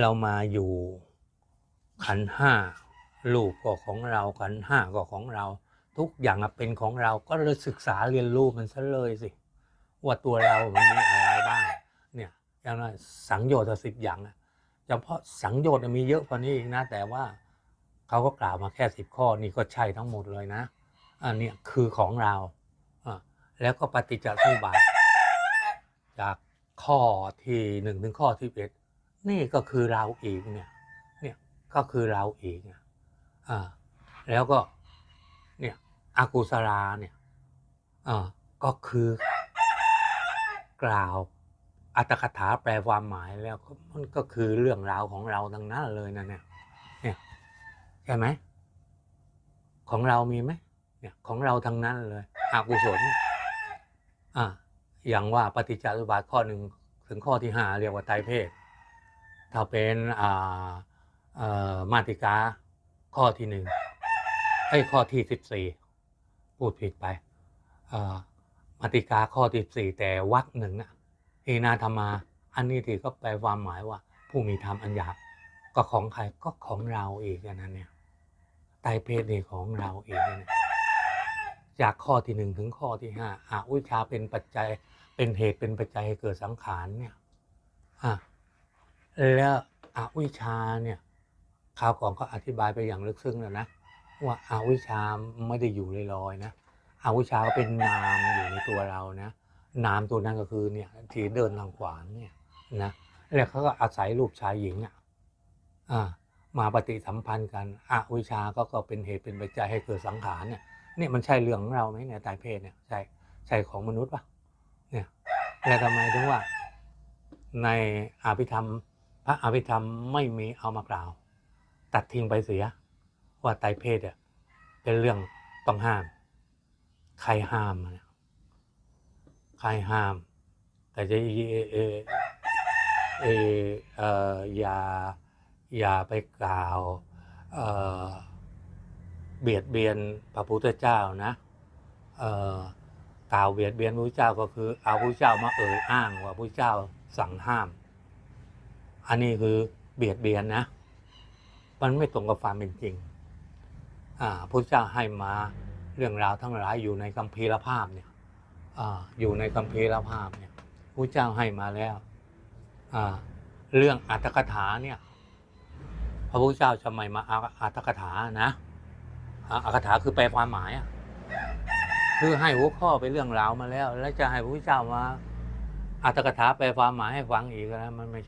เรามาอยู่ขันห้ารูปก็ของเราขันห้าก็ของเรา ทุกอย่างเป็นของเราก็เลยศึกษาเรียนรู้มันซะเลยสิ ว่าตัวเรามันมีอะไรบ้างเนี่ยอย่างนั้นสังโยชน์สิบอย่างอะเฉพาะสังโยชน์มีเยอะกว่านี้อีกนะ แต่ว่าเขาก็กล่าวมาแค่สิบข้อนี่ก็ใช่ทั้งหมดเลยนะอันนี้คือของเราอแล้วก็ปฏิจจสมุปบาทจากข้อที่หนึ่งถึงข้อที่เอ็ด นี่ก็คือเราอีกเนี่ยเนี่ยก็คือเราอีกเอ่าแล้วก็เนี่ยอากุศลาเนี่ยอ่าก็คือกล่าวอัตถกถาแปลความหมายแล้วมันก็คือเรื่องราวของเราทั้งนั้นเลยนะเนี่ยเนี่ยใช่ไหมของเรามีไหมเนี่ยของเราทั้งนั้นเลยอกุศลอ่าอย่างว่าปฏิจจสมุปบาทข้อหนึ่งถึงข้อที่ห้าเรียกว่าไตเพศ ถ้าเป็นมาติกาข้อที่หนึ่งไอ้ข้อที่สิบสี่พูดผิดไปมาติกาข้อที่สี่แต่วรรคหนึ่งนะเอนาธรรมา อันนี้ที่ก็แปลความหมายว่า ผู้มีธรรมอันหยาบก็ของใครก็ของเราเองนนั้นเนี่ยไตรเพศนี่ของเราเองเนี่ยจากข้อที่หนึ่งถึงข้อที่ห้าอาวิชชาเป็นปัจจัยเป็นเหตุเป็นปัจจัยให้เกิดสังขารเนี่ยอะ แล้วอวิชาเนี่ยคราวก่อนก็อธิบายไปอย่างลึกซึ้งแล้วนะว่าอาวิชาไม่ได้อยู่ลอยๆนะอวิชาก็เป็นนามอยู่ในตัวเรานะนามตัวนั้นก็คือเนี่ยที่เดินทางขวางเนี่ยนะแล้วเขาก็อาศัยรูปชายหญิงอะอ่ามาปฏิสัมพันธ์กันอวิชาก็ก็เป็นเหตุเป็นปัจจัยให้เกิดสังขารเนี่ยเนี่ยมันใช่เรื่องของเราไหมเนี่ยตายเพศเนี่ยใช่ใช่ของมนุษย์ปะเนี่ยแล้วทำไมถึงว่าในอภิธรรม ระอภิธรรมไม่มีเอามากล่าว ตัดทิ้งไปเสีย ว่าไตเพศอะเป็นเรื่องต้องห้าม ใครห้ามเนี่ยใครห้าม แต่จะเอเอเอเอออย่าอย่าไปกล่าวเเบียดเบียนพระพุทธเจ้านะกล่าวเบียดเบียนพระพุทธเจ้าก็คือเอาพระพุทธเจ้ามาเอ่ยอ้างว่าพระพุทธเจ้าสั่งห้าม อันนี้คือเบียดเบียนนะ มันไม่ตรงกับความเป็นจริงอ่าพระพุทธเจ้าให้มาเรื่องราวทั้งหลายอยู่ในคัมภีรภาพเนี่ยอ่าอยู่ในคัมภีรภาพเนี่ยพระพุทธเจ้าให้มาแล้วอ่าเรื่องอัตถกถาเนี่ยพระพุทธเจ้าจะไม่มาอาัตถกถานะอะอักถาคือแปลความหมายอะคือให้หัวข้อไปเรื่องราวมาแล้ว แล้วจะให้พระพุทธเจ้ามาอัตถกถาแปลความหมายให้ฟังอีกนะมันไม่